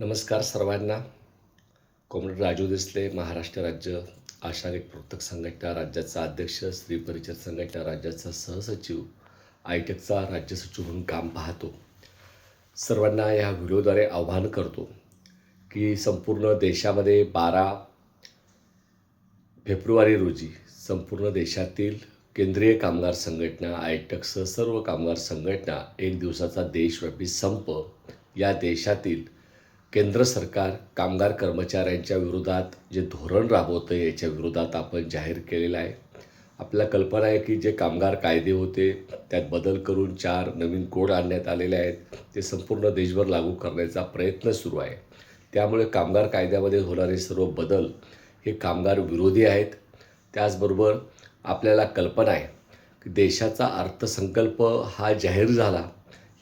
नमस्कार सर्वांना. कॉम्रेड राजू देसले महाराष्ट्र राज्य आशारिक प्रवर्तक संघटना राज्याचा अध्यक्ष स्त्री परिचर संघटना राज्याचा सहसचिव आयटेकचा राज्य सचिव म्हणून काम पाहतो. सर्वांना या व्हिडिओद्वारे आव्हान करतो की संपूर्ण देशामध्ये बारा फेब्रुवारी रोजी संपूर्ण देशातील केंद्रीय कामगार संघटना आयटकसह सर्व कामगार संघटना एक दिवसाचा देशव्यापी संप या देशातील केंद्र सरकार कामगार कर्मचाऱ्यांच्या विरोधात जे धोरण राबवतं याच्या विरोधात आपण जाहीर केलेलं आहे. आपल्या कल्पना आहे की जे कामगार कायदे होते त्यात बदल करून चार नवीन कोड आणण्यात आलेले आहेत. ते संपूर्ण देशभर लागू करण्याचा प्रयत्न सुरू आहे. त्यामुळे कामगार कायद्यामध्ये होणारे सर्व बदल हे कामगार विरोधी आहेत. त्याचबरोबर आपल्याला कल्पना आहे की देशाचा अर्थसंकल्प हा जाहीर झाला.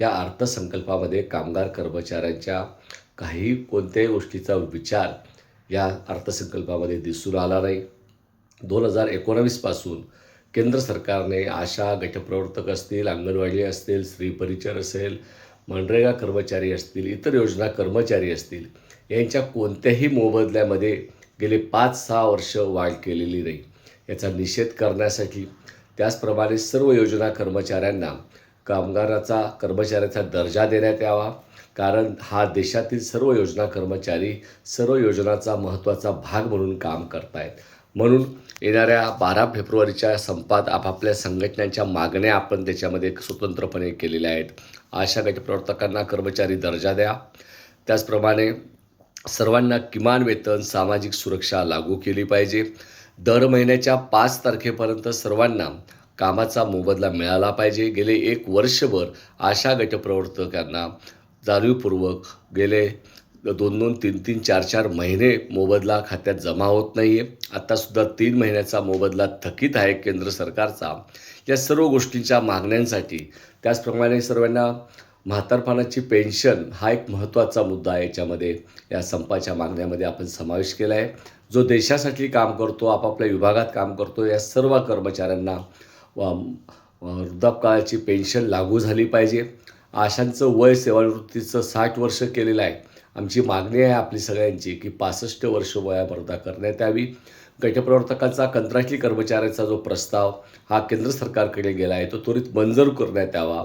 या अर्थसंकल्पामध्ये कामगार कर्मचाऱ्यांच्या काही कोणत्याही गोष्टीचा विचार या अर्थसंकल्पामध्ये दिसून आला नाही. दोन हजार एकोणावीसपासून केंद्र सरकारने आशा गटप्रवर्तक असतील अंगणवाडी असतील स्त्री परिचर असेल मनरेगा कर्मचारी असतील इतर योजना कर्मचारी असतील यांच्या कोणत्याही मोबदल्यामध्ये गेले पाच सहा वर्ष वाढ केलेली नाही. याचा निषेध करण्यासाठी त्याचप्रमाणे सर्व योजना कर्मचाऱ्यांना कामगाराचा कर्मचाऱ्याचा दर्जा देण्यात यावा. कारण हा देशातील सर्व योजना कर्मचारी सर्व योजनाचा महत्त्वाचा भाग म्हणून काम करतायत. म्हणून येणाऱ्या बारा फेब्रुवारीच्या संपात आपापल्या संघटनांच्या मागण्या आपण त्याच्यामध्ये स्वतंत्रपणे केलेल्या आहेत. आशा गटप्रवर्तकांना कर्मचारी दर्जा द्या. त्याचप्रमाणे सर्वांना किमान वेतन सामाजिक सुरक्षा लागू केली पाहिजे. दर महिन्याच्या पाच तारखेपर्यंत सर्वांना कामाचा मोबदला मिळाला पाहिजे. गेले एक वर्षभर आशा गटप्रवर्तकांना जाणीवपूर्वक गेले दोन दोन तीन तीन चार चार महिने मोबदला खात्यात जमा होत नाही आहे आत्तासुद्धा तीन महिन्याचा मोबदला थकीत आहे केंद्र सरकारचा. या सर्व गोष्टींच्या मागण्यांसाठी त्याचप्रमाणे सर्वांना म्हातारपणाची पेन्शन हा एक महत्त्वाचा मुद्दा आहे याच्यामध्ये. या संपाच्या मागण्यामध्ये आपण समावेश केला आहे जो देशासाठी काम करतो आपापल्या विभागात काम करतो या सर्व कर्मचाऱ्यांना वृद्धापकाळाची पेन्शन लागू झाली पाहिजे. आशांचं वय सेवानिवृत्तीचं साठ वर्ष केलेलं आहे. आमची मागणी आहे आपली सगळ्यांची की पासष्ट वर्ष वयापर्यंत करण्यात यावी. गटप्रवर्तकाचा कंत्राटी कर्मचाऱ्याचा जो प्रस्ताव हा केंद्र सरकारकडे गेला आहे तो त्वरित मंजूर करण्यात यावा.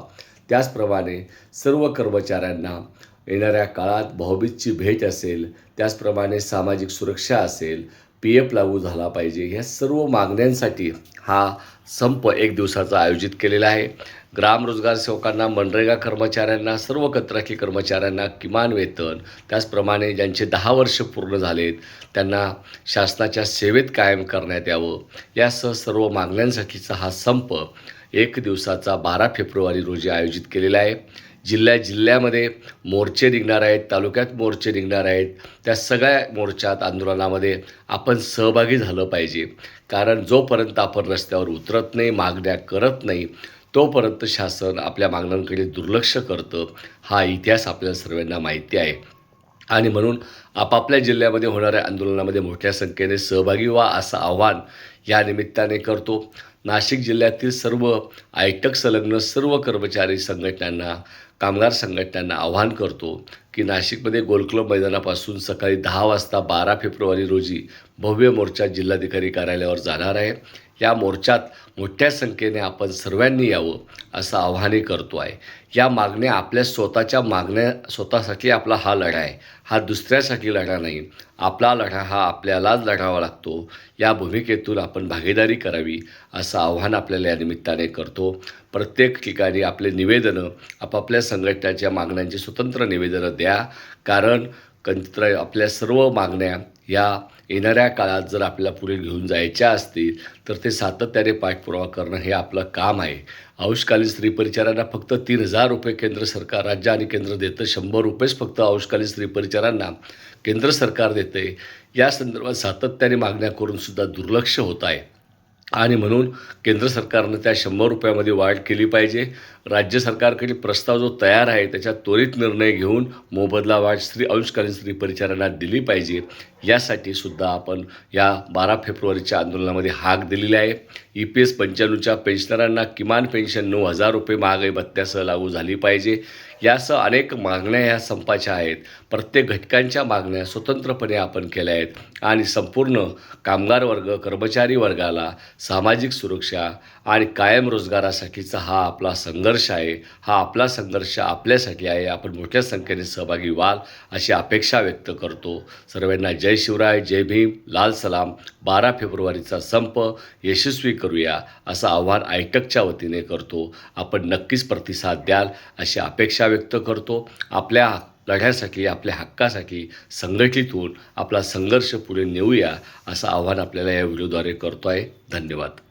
त्याचप्रमाणे सर्व कर्मचाऱ्यांना येणाऱ्या काळात भाऊबीजची भेट असेल त्याचप्रमाणे सामाजिक सुरक्षा असेल पी एफ लागू झाला पाहिजे. ह्या सर्व मागण्यांसाठी हा संप एक दिवसाचा आयोजित केलेला आहे. ग्राम रोजगार सेवकांना मनरेगा कर्मचाऱ्यांना सर्व कत्राकी कर्मचाऱ्यांना किमान वेतन त्याचप्रमाणे ज्यांचे दहा वर्ष पूर्ण झालेत त्यांना शासनाच्या सेवेत कायम करण्यात यावं. यासह सर्व मागण्यांसाठीचा हा संप एक दिवसाचा बारा फेब्रुवारी रोजी आयोजित केलेला आहे. जिल्ह्या जिल्ह्यामध्ये मोर्चे निघणार आहेत तालुक्यात मोर्चे निघणार आहेत. त्या सगळ्या मोर्चात आंदोलनामध्ये आपण सहभागी झालं पाहिजे. कारण जोपर्यंत आपण रस्त्यावर उतरत नाही मागण्या करत नाही तोपर्यंत शासन आपल्या मागण्यांकडे दुर्लक्ष करतं. हा इतिहास आपल्या सर्वांना माहिती आहे. आणि म्हणून आपापल्या जिल्ह्यामध्ये होणाऱ्या आंदोलनामध्ये मोठ्या संख्येने सहभागी व्हा असं आव्हान या निमित्ताने करतो. नाशिक जिल्ह्यातील सर्व आयटक संलग्न सर्व कर्मचारी संघटनांना कामगार संघटनांना आव्हान करतो की नाशिकमध्ये गोलक्लब मैदानापासून सकाळी दहा वाजता बारा फेब्रुवारी रोजी भव्य मोर्चा जिल्हाधिकारी कार्यालयावर जाणार आहे. या मोर्चात मोठ्या संख्येने आपण सर्वांनी यावं असं आव्हानही करतो आहे. या मागण्या आपल्या स्वतःच्या मागण्या स्वतःसाठी आपला हा लढा आहे. हा दुसऱ्यासाठी लढा नाही. आपला लढा हा आपल्यालाच लढावा लागतो. या भूमिकेतून आपण भागीदारी करावी असं आव्हान आपल्याला या निमित्ताने करतो. प्रत्येक ठिकाणी आपले निवेदनं आपापल्या संघटनाच्या मागण्यांची स्वतंत्र निवेदनं द्या. कारण कंत्र आपल्या सर्व मागण्या या येणाऱ्या काळात जर आपल्याला पुढे घेऊन जायच्या असतील तर ते सातत्याने पाठपुरावा करणं हे आपलं काम आहे. आयुष्कालीन स्त्री परिचारांना फक्त तीन हजार रुपये केंद्र सरकार राज्य आणि केंद्र देतं. शंभर रुपयेच फक्त आयुष्कालीन स्त्री परिचारांना केंद्र सरकार देते या संदर्भात सातत्याने मागण्या करूनसुद्धा दुर्लक्ष होत आहे. आणि म्हणून केंद्र सरकारनं त्या शंभर रुपयामध्ये वाढ केली पाहिजे. राज्य सरकारकडे प्रस्ताव जो तयार आहे त्याच्यात त्वरित निर्णय घेऊन मोबदला वाढ स्त्री अंशकालीन स्त्री परिचारांना दिली पाहिजे. यासाठी सुद्धा आपण या बारा फेब्रुवारीच्या आंदोलनामध्ये हाक दिलेली आहे. ई पी एस पंच्याण्णवच्या पेन्शनरांना किमान पेन्शन नऊ हजार रुपये महागाई भत्त्यासह लागू झाली पाहिजे. यासह अनेक मागण्या ह्या संपाच्या आहेत. प्रत्येक घटकांच्या मागण्या स्वतंत्रपणे आपण केल्या आहेत. आणि संपूर्ण कामगार वर्ग कर्मचारी वर्गाला सामाजिक सुरक्षा आणि कायम रोजगारासाठीचा हा आपला संघर्ष आहे. हा आपला संघर्ष आपल्यासाठी आहे. आपण मोठ्या संख्येने सहभागी व्हाल अशी अपेक्षा व्यक्त करतो. सर्वांना जय शिवराय जय भीम लाल सलाम. बारा फेब्रुवारीचा संप यशस्वी करूया असं आव्हान आयटकच्या वतीने करतो. आपण नक्कीच प्रतिसाद द्याल अशी अपेक्षा व्यक्त करतो. आपल्या लढ्यासाठी आपल्या हक्कासाठी संघटित होऊन आपला संघर्ष पुढे नेऊया असं आव्हान आपल्याला या व्हिडिओद्वारे करतो आहे धन्यवाद.